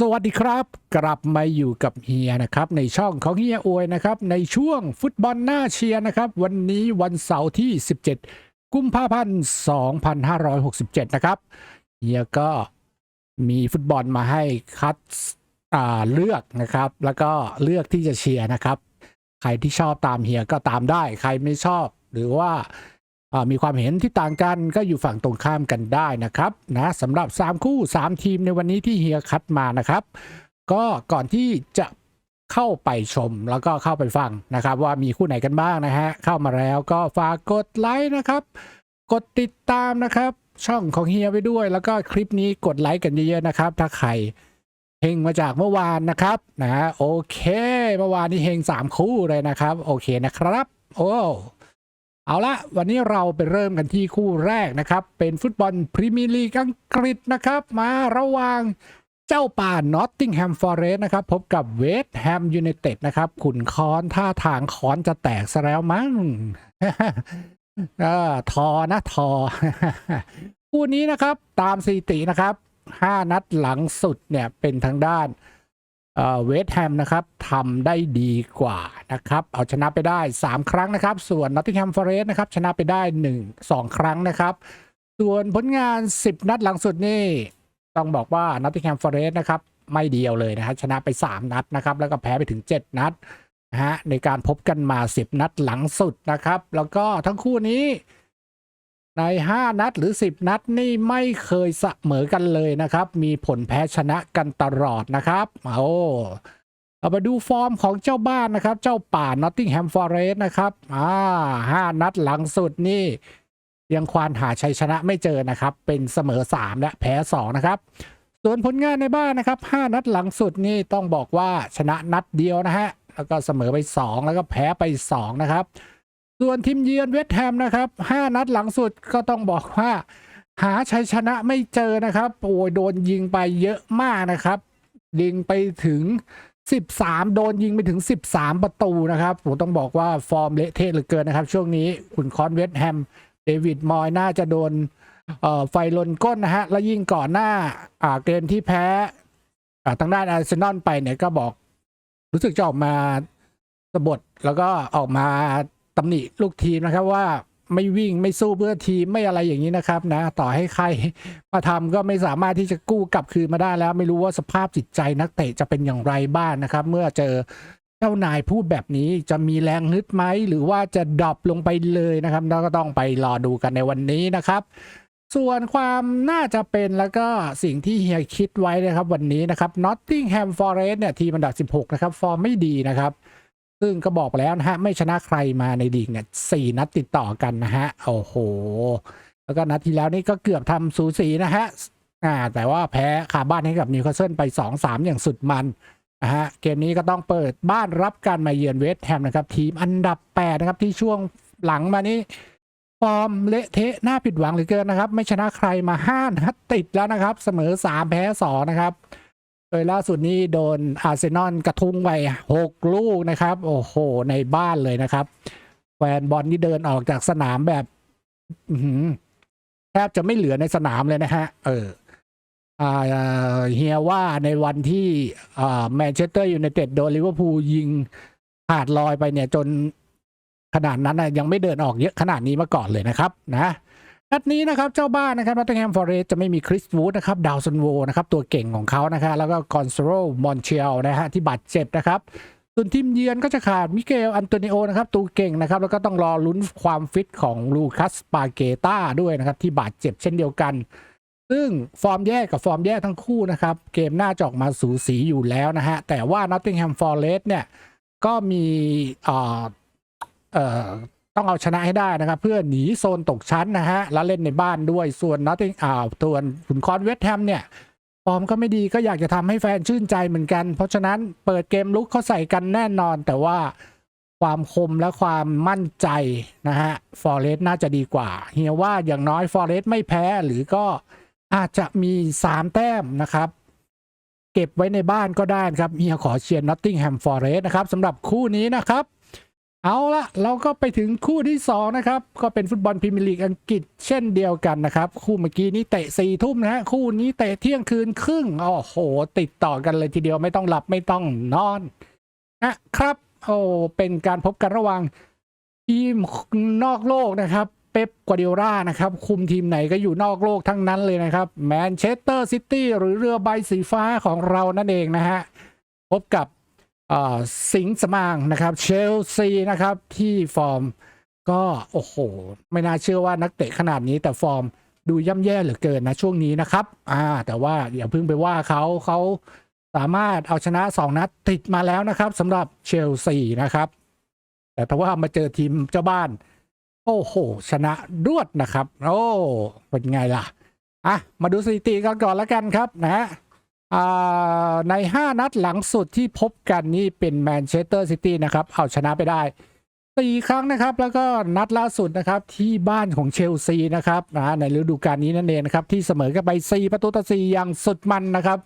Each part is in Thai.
สวัสดีครับ กลับมาอยู่กับเฮียนะครับในช่องของเฮียอวยนะครับในช่วงฟุตบอลหน้าเชียร์นะครับ วันนี้วันเสาร์ที่ 17 กุมภาพันธ์2567 นะครับเฮียก็มีฟุตบอลมาให้คัดเลือกนะครับ แล้วก็เลือกที่จะเชียร์นะครับ ใครที่ชอบตามเฮียก็ตามได้ ใครไม่ชอบหรือว่า มีความเห็นที่ต่างกันก็อยู่ฝั่งตรงข้ามกันได้นะครับนะสำหรับ 3 คู่ 3 ทีมในวันนี้ที่เฮียคัดมานะครับ ก็ก่อนที่จะเข้าไปชมแล้วก็เข้าไปฟังนะครับ ว่ามีคู่ไหนกันบ้างนะฮะเข้ามาแล้วก็ฝากกดไลค์นะครับ กดติดตามนะครับ ช่องของเฮียไปด้วย แล้วก็คลิปนี้กดไลค์กันเยอะๆนะครับ ถ้าใครเฮงมาจากเมื่อวานนะครับนะฮะโอเค เมื่อวานนี้เฮงสามคู่เลยนะครับ โอเคนะครับ โอ้ เอาละวันนี้เราไปเริ่มกันที่คู่แรกนะครับ เป็นฟุตบอลพรีเมียร์ลีกอังกฤษนะครับ มาระหว่างเจ้าป่านอตติงแฮมฟอร์เรสต์นะครับ พบกับเวสต์แฮมยูไนเต็ดนะครับ ขุนค้อนท่าทางค้อนจะแตกซะแล้วมั้งอทอนะทอคู่นี้นะครับตามสถิตินะครับ 5 นัดหลังสุดเนี่ยเป็นทางด้าน เวสต์แฮมนะครับทำได้ดีกว่านะครับ เอาชนะไปได้ 3 ครั้งนะครับ ส่วนนอตติงแฮมฟอร์เรสต์นะครับ ชนะไปได้ 1 2 ครั้งนะครับ ส่วนผลงาน 10 นัดหลังสุดนี่ ต้องบอกว่านอตติงแฮมฟอร์เรสต์นะครับ ไม่เดียวเลยนะฮะชนะไป 3 นัดนะครับ แล้วก็แพ้ไปถึง 7 นัดนะฮะในการพบกันมา 10 นัดหลังสุดนะครับ แล้วก็ทั้งคู่นี้ ใน 5 นัดหรือ 10 นัดนี่ไม่เคยเสมอกันเลยนะครับ มีผลแพ้ชนะกันตลอดนะครับโอ้เรามาดูฟอร์มของเจ้าบ้านนะครับ เจ้าป่านอตติงแฮมฟอเรสต์นะครับอ่าห้านัดหลังสุดนี่ ยังควานหาชัยชนะไม่เจอนะครับ เป็นเสมอ 3 และแพ้ 2 นะครับ ส่วนผลงานในบ้านนะครับ 5 นัดหลังสุดนี่ต้องบอกว่าชนะนัดเดียวนะฮะแล้วก็เสมอไป 2 แล้วก็แพ้ไป 2 นะครับ ส่วนทีมเยือนเวสแฮมนะครับ5นัดหลังสุดก็ต้องบอกว่า หาชัยชนะไม่เจอนะครับโอ้ยโดนยิงไปเยอะมากนะครับยิงไปถึง 13 โดนยิงไปถึง 13 ประตูนะครับผมต้องบอกว่าฟอร์มเละเทะเหลือเกินนะครับ ช่วงนี้ขุนคอนเวสแฮมเดวิดมอยน่าจะโดนไฟลนก้นนะฮะ แล้วยิ่งก่อนหน้าอ่าเกมที่แพ้ทางด้านอาร์เซนอลไปเนี่ยก็บอก รู้สึกจะออกมาสะบดแล้วก็ออกมา ตำหนิลูกทีมนะครับว่าไม่วิ่งไม่สู้เพื่อทีมไม่อะไรอย่างนี้นะครับนะ ต่อให้ใครมาทำก็ไม่สามารถที่จะกู้กลับคืนมาได้แล้ว ไม่รู้ว่าสภาพจิตใจนักเตะจะเป็นอย่างไรบ้างนะครับ เมื่อเจอเจ้านายพูดแบบนี้จะมีแรงฮึดไหมหรือว่าจะดรอปลงไปเลยนะครับแล้วก็ต้องไปรอดูกันในวันนี้นะครับ ส่วนความน่าจะเป็นแล้วก็สิ่งที่เฮียคิดไว้นะครับวันนี้นะครับ Nottingham Forest เนี่ยทีมอันดับ 16 นะครับ ฟอร์มไม่ดีนะครับ ซึ่งก็บอกไปแล้วนะฮะ ไม่ชนะใครมาในลีกเนี่ยสี่นัดติดต่อกันนะฮะ โอ้โห แล้วก็นัดที่แล้วนี่ก็เกือบทำสูสีนะฮะอ่าแต่ว่าแพ้คาบ้านให้กับนิวคาสเซิลไป2-3อย่างสุดมันนะฮะ เกมนี้ก็ต้องเปิดบ้านรับการมาเยือนเวสต์แฮมนะครับ ทีมอันดับ8นะครับที่ช่วงหลังมานี้ฟอร์มเละเทะน่าผิดหวังเหลือเกินนะครับ ไม่ชนะใครมา5นัดติดแล้วนะครับ เสมอ3แพ้2นะครับ โดยล่าสุดนี้โดนอาร์เซนอลกระทุ้งไป6ลูกนะครับ โอ้โห ในบ้านเลยนะครับ แฟนบอลที่เดินออกจากสนามแบบแทบจะไม่เหลือในสนามเลยนะฮะ เออเฮียว่าในวันที่แมนเชสเตอร์ยูไนเต็ดโดนลิเวอร์พูลยิงขาดลอยไปเนี่ยจนขนาดนั้นนะยังไม่เดินออกเยอะขนาดนี้มาก่อนเลยนะครับ นะ นัดนี้นะครับเจ้าบ้านนะครับนอตติงแฮมฟอร์เรสจะไม่มีคริสวูดนะครับดาวซันโวนะครับตัวเก่งของเขานะครับแล้วก็กอนซโรมอนเชลนะฮะที่บาดเจ็บนะครับส่วนทีมเยือนก็จะขาดมิเกลอันโตนิโอนะครับตัวเก่งนะครับแล้วก็ต้องรอลุ้นความฟิตของลูคัสปาเกต้าด้วยนะครับที่บาดเจ็บเช่นเดียวกัน ซึ่งฟอร์มแย่กับฟอร์มแย่ทั้งคู่นะครับเกมหน่าจอกมาสูสีอยู่แล้วนะฮะแต่ว่า Nottingham Forest เนี่ยก็มีเอ่อเอ่อ ต้องเอาชนะให้ได้นะครับ เพื่อหนีโซนตกชั้นนะฮะแล้วเล่นในบ้านด้วยส่วน Notting อ่าตัวนขุนคอนเวสต์แฮมเนี่ยฟอร์มก็ไม่ดีก็อยากจะทำให้แฟนชื่นใจเหมือนกัน เพราะฉะนั้นเปิดเกมลุกเขาใส่กันแน่นอน แต่ว่าความคมและความมั่นใจนะฮะฟอร์เรสน่าจะดีกว่าเฮียว่าอย่างน้อยฟอร์เรสไม่แพ้หรือก็อาจจะมีสามแต้มนะครับ เก็บไว้ในบ้านก็ได้ครับเฮียขอเชียร์นอตติงแฮมฟอร์เรสนะครับสำหรับคู่นี้นะครับ เอาละเราก็ไปถึงคู่ที่ 2 นะครับ ก็เป็นฟุตบอลพรีเมียร์ลีกอังกฤษเช่นเดียวกันนะครับ คู่เมื่อกี้นี้เตะสี่ทุ่มนะฮะคู่นี้เตะเที่ยงคืนครึ่งโอ้โห ติดต่อกันเลยทีเดียวไม่ต้องหลับไม่ต้องนอนนะครับโอ้เป็นการพบกันระหว่างทีมนอกโลกนะครับเป๊ปกัวเดียร่านะครับ คุมทีมไหนก็อยู่นอกโลกทั้งนั้นเลยนะครับแมนเชสเตอร์ซิตี้หรือเรือใบสีฟ้าของเรานั่นเองนะฮะพบกับ สิงห์สมางนะครับเชลซีนะครับที่ฟอร์มก็โอ้โห ไม่น่าเชื่อว่านักเตะขนาดนี้แต่ฟอร์มดูย่ำแย่เหลือเกินนะช่วงนี้นะครับอ่าแต่ว่าอย่าเพิ่งไปว่าเขาเขาสามารถเอาชนะ 2 นัดติดมาแล้วนะครับสำหรับเชลซีนะครับ แต่ถ้าว่ามาเจอทีมเจ้าบ้าน โอ้โห ชนะรวดนะครับ โอ้เป็นไงล่ะอะมาดูสถิติกันก่อนแล้วกันครับนะอ่า ใน 5 นัดหลังสุดที่พบกันนี่เป็นแมนเชสเตอร์ซิตี้นะครับ เอาชนะไปได้4ครั้งนะครับ แล้วก็นัดล่าสุดนะครับที่บ้านของเชลซีนะครับนะในฤดูกาลนี้นั่นเองนะครับ ที่เสมอกันไป 4 ประตูต่อ4อย่างสุดมันนะครับ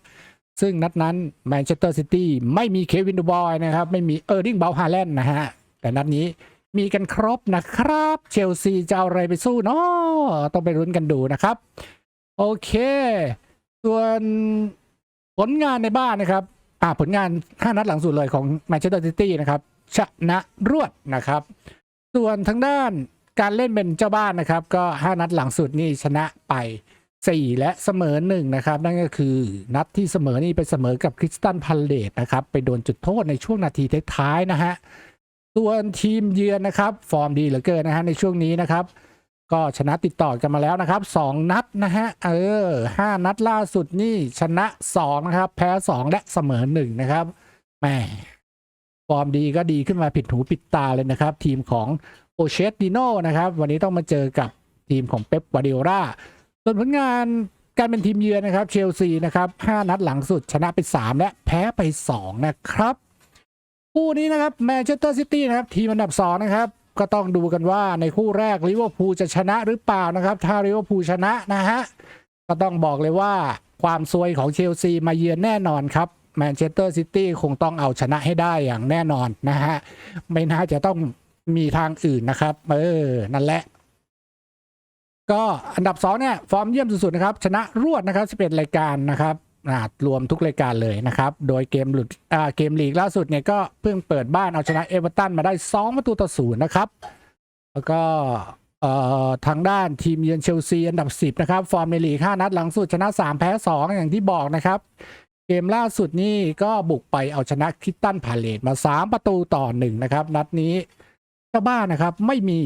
ซึ่งนัดนั้นแมนเชสเตอร์ซิตี้ไม่มีเควินดูบอยนะครับ ไม่มีเออร์ดิงเบลฮาแลนด์นะฮะ แต่นัดนี้มีกันครบนะครับ เชลซีจะเอาอะไรไปสู้เนาะต้องไปรุ้นกันดูนะครับ โอเค ส่วน ผลงานในบ้านนะครับอ่าผลงาน 5 นัดหลังสุดเลยของแมนเชสเตอร์ซิตี้นะครับชนะรวดนะครับ ส่วนทางด้านการเล่นเป็นเจ้าบ้านนะครับ ก็ 5 นัดหลังสุดนี่ชนะไป 4 และเสมอ1นะครับ นั่นก็คือนัดที่เสมอนี่ไปเสมอกับคริสตันพัลเลตนะครับ ไปโดนจุดโทษในช่วงนาทีท้ายๆนะฮะส่วนทีมเยือนนะครับ ฟอร์มดีเหลือเกินนะฮะในช่วงนี้นะครับ ก็ชนะติดต่อกันมาแล้วนะครับสองนัดนะฮะเออห้านัดล่าสุดนี่ชนะสองนะครับ แพ้สองและเสมอหนึ่งนะครับแหมฟอร์มดีก็ดีขึ้นมาผิดหูผิดตาเลยนะครับ ทีมของโอเชตดิโนนะครับ วันนี้ต้องมาเจอกับทีมของเป๊ปวาเดโอราส่วนผลงานการเป็นทีมเยือนนะครับเชลซีนะครับห้านัดหลังสุดชนะไปสามและแพ้ไปสองนะครับคู่นี้นะครับแมนเชสเตอร์ซิตี้นะครับ ทีมอันดับสองนะครับ ก็ต้องดูกันว่าในคู่แรกลิเวอร์พูลจะชนะหรือเปล่านะครับ ถ้าลิเวอร์พูลชนะนะฮะก็ต้องบอกเลยว่าความซวยของเชลซีมาเยือนแน่นอนครับแมนเชสเตอร์ซิตี้คงต้องเอาชนะให้ได้อย่างแน่นอนนะฮะไม่น่าจะต้องมีทางอื่นนะครับ เออ นั่นแหละ ก็อันดับสองเนี่ย ฟอร์มเยี่ยมสุดๆนะครับ ชนะรวดนะครับ 11 รายการนะครับ รวมทุกรายการเลยนะครับ โดยเกมหลุดเกมลีกล่าสุดเนี่ยก็เพิ่งเปิดบ้านเอาชนะเอเวอร์ตันมาได้ 2 ประตูต่อศูนย์นะครับ แล้วก็ทางด้านทีมเยือนเชลซีอันดับ 10 นะครับ ฟอร์มในลีก 5 นัดหลังสุดชนะ 3 แพ้ 2 อย่างที่บอกนะครับ เกมล่าสุดนี่ก็บุกไปเอาชนะคริสตันพาเลตมา 3 ประตูต่อ 1 นะครับ นัดนี้เจ้าบ้านนะครับไม่มี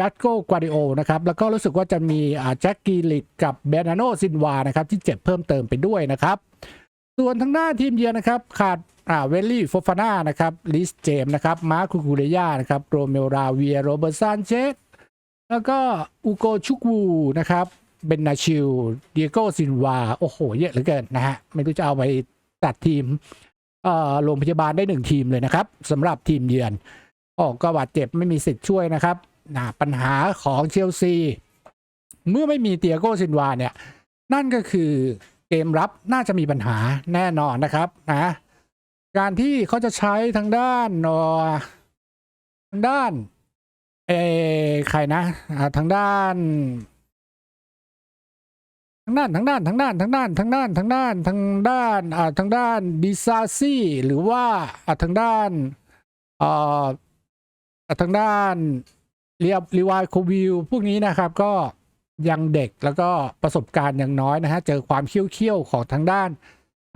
จัสโกกวาดิโอนะครับแล้วก็รู้สึกว่าจะมีแจ็คกีลิกกับเบนาโนซินวานะครับที่เจ็บเพิ่มเติมไปด้วยนะครับ ส่วนทางด้าทีมเยือนนะครับขาดอ่าเวลลี่โฟฟาน่านะครับลิสเจมนะครับมาร์คูคูเรยานะครับโรเมลราเวียโรเบร์ตซานเชสแล้วก็อูโกชุกวูนะครับเบนนาชิลเดียโกซินวาโอ้โห เยอะเหลือเกินนะฮะไม่รู้จะเอาไปตัดทีมโรงพยาบาลได้หนึ่งทีมเลยนะครับสำหรับทีมเยือนโอ้ก็บาดเจ็บไม่มีสิทธิ์ช่วยนะครับ นะปัญหาของเชลซี เมื่อไม่มีเตียโกซินวาเนี่ย นั่นก็คือเกมรับน่าจะมีปัญหาแน่นอนนะครับนะการที่เขาจะใช้ทางด้านเอ่อทางด้านเอใครนะทางด้านทางด้านทางด้านทางด้านทางด้านทางด้านทางด้านทางด้านอ่าทางด้านดิซาซี่หรือว่าอ่าทางด้านอ่าทางด้าน เรียบรีวายโควิลพวกนี้นะครับก็ยังเด็กแล้วก็ประสบการณ์ยังน้อยนะฮะ เจอความเขี้ยวๆของทางด้าน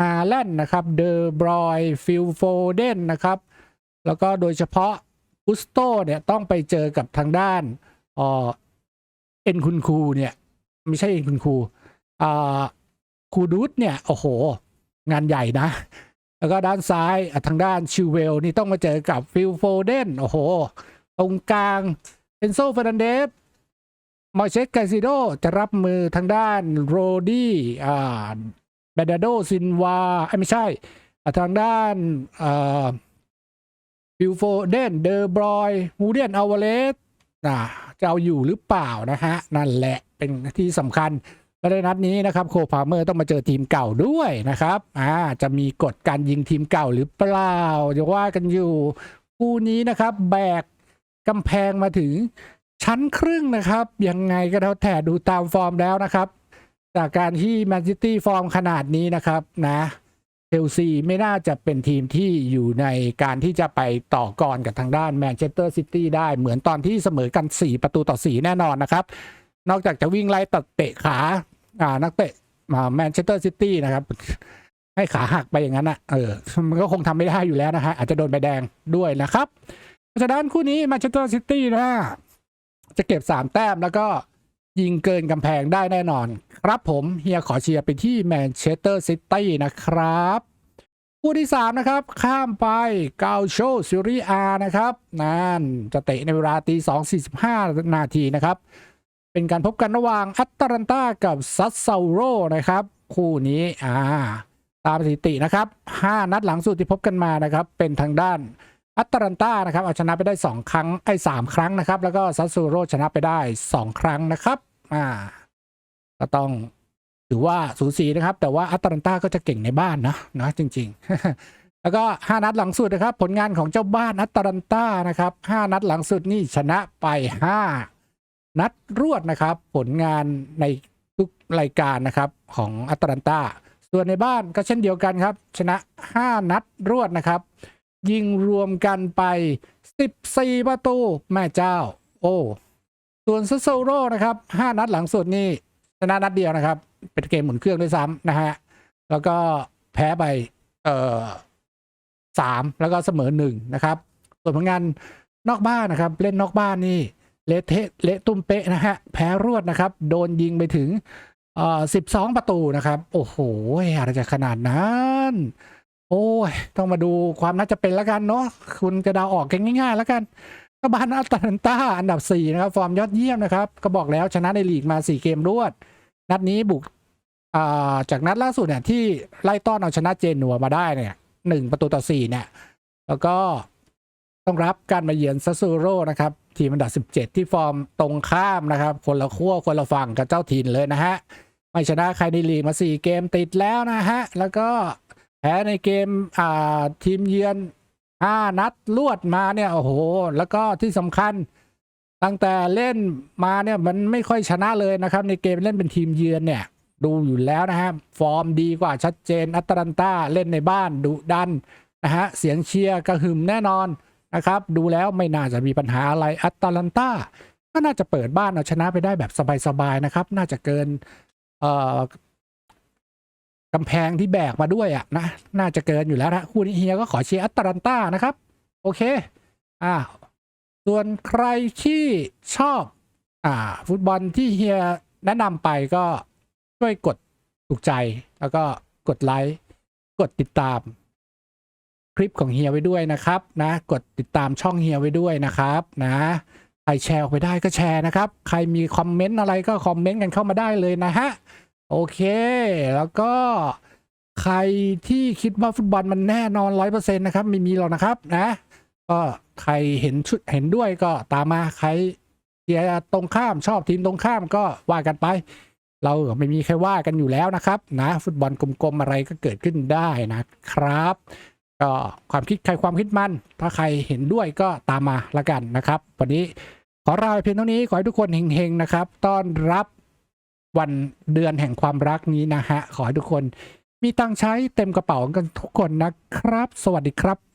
ฮาแลนด์นะครับเดอบรอยฟิลโฟเดนนะครับ แล้วก็โดยเฉพาะกุสโตเนี่ยต้องไปเจอกับทางด้านเอ็นคุณครูเนี่ย ไม่ใช่เอ็นคุณครูคูดูดเนี่ย โอ้โห งานใหญ่นะ แล้วก็ด้านซ้ายทางด้านชิวเวลนี่ต้องมาเจอกับฟิลโฟเดนโอ้โห ตรงกลาง อนโซเฟร์นันเดสมอยเชสไกซิโดจะรับมือทางด้านโรดี้อ่าเบดาโดซินวาไม่ใช่ ทางด้านอ่าฟิลโฟเดนเดอบรอยวูเดียนอาวเลสอ่าจะเอาอยู่หรือเปล่านะฮะ นั่นแหละเป็นที่สำคัญและในนัดนี้นะครับ โคพาเมอร์ต้องมาเจอทีมเก่าด้วยนะครับอ่าจะมีกฎการยิงทีมเก่าหรือเปล่าจะว่ากันอยู่คู่นี้นะครับ แบก กำแพงมาถึงชั้นครึ่งนะครับ ยังไงก็แล้วแต่ดูตามฟอร์มแล้วนะครับ จากการที่แมนซิตี้ฟอร์มขนาดนี้นะครับนะเชลซีไม่น่าจะเป็นทีมที่อยู่ในการที่จะไปต่อกรกับทางด้านแมนเชสเตอร์ซิตี้ได้เหมือนตอนที่เสมอกัน 4 ประตูต่อ 4 แน่นอนนะครับ นอกจากจะวิ่งไล่ตัดเตะขาอ่านักเตะแมนเชสเตอร์ซิตี้นะครับให้ขาหักไปอย่างนั้นอะเออมันก็คงทำไม่ได้อยู่แล้วนะฮะอาจจะโดนใบแดงด้วยนะครับ ฉะนั้นคู่นี้แมนเชสเตอร์ซิตี้นะจะเก็บ 3 แต้มแล้วก็ยิงเกินกำแพงได้แน่นอน ครับผมเฮียขอเชียร์ไปที่แมนเชสเตอร์ซิตี้นะครับคู่ที่ 3 นะครับ ข้ามไปเกาโชซิริอานะครับนั่นจะเตะในเวลาตี2 45นาทีนะครับ เป็นการพบกันระหว่างแอตแลนตากับซัสเซาโรนะครับ คู่นี้อ่าตามสถิตินะครับ 5 นัดหลังสุดที่พบกันมานะครับ เป็นทางด้าน อัตแลนตานะครับเอาชนะไปได้ 2 ครั้งไอ้สามครั้งนะครับ แล้วก็ซัสซูโรชนะไปได้ 2 ครั้งนะครับอ่าก็ต้องถือว่าสูสีนะครับ แต่ว่าแอตแลนตาก็จะเก่งในบ้านนะนะจริง ๆ แล้วก็ 5 นัดหลังสุดนะครับ ผลงานของเจ้าบ้านแอตแลนตานะครับ 5 นัดหลังสุดนี่ชนะไป 5 นัดรวดนะครับ ผลงานในทุกรายการนะครับของแอตแลนตาส่วนในบ้านก็เช่นเดียวกันครับ ชนะ 5 นัดรวดนะครับ ยิงรวมกันไป 14 ประตู แม่เจ้า โอ้ ส่วนซัสโซโรนะครับ 5 นัดหลังสุดนี่ชนะนัดเดียวนะครับ เป็นเกมหมุนเครื่องด้วยซ้ำนะฮะ แล้วก็แพ้ไปเอ่อสามแล้วก็เสมอหนึ่งนะครับ ส่วนผลงานนอกบ้านนะครับ เล่นนอกบ้านนี่เละเทะเละตุ้มเป๊ะนะฮะ แพ้รวดนะครับ โดนยิงไปถึงเอ่อสิบสองประตูนะครับ โอ้โหอะไรจะขนาดนั้น โอ้ย ต้องมาดูความน่าจะเป็นแล้วกันเนาะคุณจะเดาออกกันง่ายๆ แล้วกันกบานอัตแลนตาอันดับ 4 นะครับ ฟอร์มยอดเยี่ยมนะครับ ก็บอกแล้วชนะในลีกมา 4 เกมรวด นัดนี้บุกจากนัดล่าสุดเนี่ยที่ไล่ต้อนเอาชนะเจนัวมาได้เนี่ยหนึ่งประตูต่อ 4 เนี่ย แล้วก็ต้องรับการมาเยือนซัสซูโร่นะครับ ทีมอันดับ 17 ที่ฟอร์มตรงข้ามนะครับ คนละขั้วคนละฝั่งกับเจ้าถิ่นเลยนะฮะไม่ชนะใครในลีกมา 4 เกมติดแล้วนะฮะแล้วก็ แพ้ในเกมอ่าทีมเยือน5นัดลวดมาเนี่ยโอ้โห แล้วก็ที่สำคัญตั้งแต่เล่นมาเนี่ยมันไม่ค่อยชนะเลยนะครับ ในเกมเล่นเป็นทีมเยือนเนี่ย ดูอยู่แล้วนะฮะฟอร์มดีกว่าชัดเจนอัตแลนตาเล่นในบ้านดุดันนะฮะเสียงเชียร์กระหึ่มแน่นอนนะครับ ดูแล้วไม่น่าจะมีปัญหาอะไรอัตแลนตาก็น่าจะเปิดบ้านเอาชนะไปได้แบบสบายๆนะครับ น่าจะเกินเอ่อ กำแพงที่แบกมาด้วยอะนะน่าจะเกินอยู่แล้วนะคู่นี้เฮียก็ขอเชียร์อัตแลนตานะครับ โอเค อ่า ส่วนใครที่ชอบ อ่า ฟุตบอลที่เฮียแนะนำไปก็ช่วยกดถูกใจ แล้วก็กดไลค์กดติดตาม คลิปของเฮียไว้ด้วยนะครับ นะ กดติดตามช่องเฮียไว้ด้วยนะครับ นะใครแชร์ออกไปได้ก็แชร์นะครับ ใครมีคอมเมนต์อะไรก็คอมเมนต์กันเข้ามาได้เลยนะฮะ โอเค แล้วก็ใครที่คิดว่าฟุตบอลมันแน่นอนร้อยเปอร์เซ็นต์นะครับ ไม่มีหรอกนะครับนะ ก็ใครเห็นชุดเห็นด้วยก็ตามมาใครเชียร์ตรงข้ามชอบทีมตรงข้ามก็ว่ากันไป เราไม่มีใครว่ากันอยู่แล้วนะครับ นะ ฟุตบอลกลมๆอะไรก็เกิดขึ้นได้นะครับ ก็ความคิดใครความคิดมัน ถ้าใครเห็นด้วยก็ตามมาละกันนะครับ วันนี้ขอลาเพียงเท่านี้ขอให้ทุกคนเฮงๆนะครับ ต้อนรับ วันเดือนแห่งความรักนี้นะฮะ ขอให้ทุกคนมีตังใช้เต็มกระเป๋ากันทุกคนนะครับ สวัสดีครับ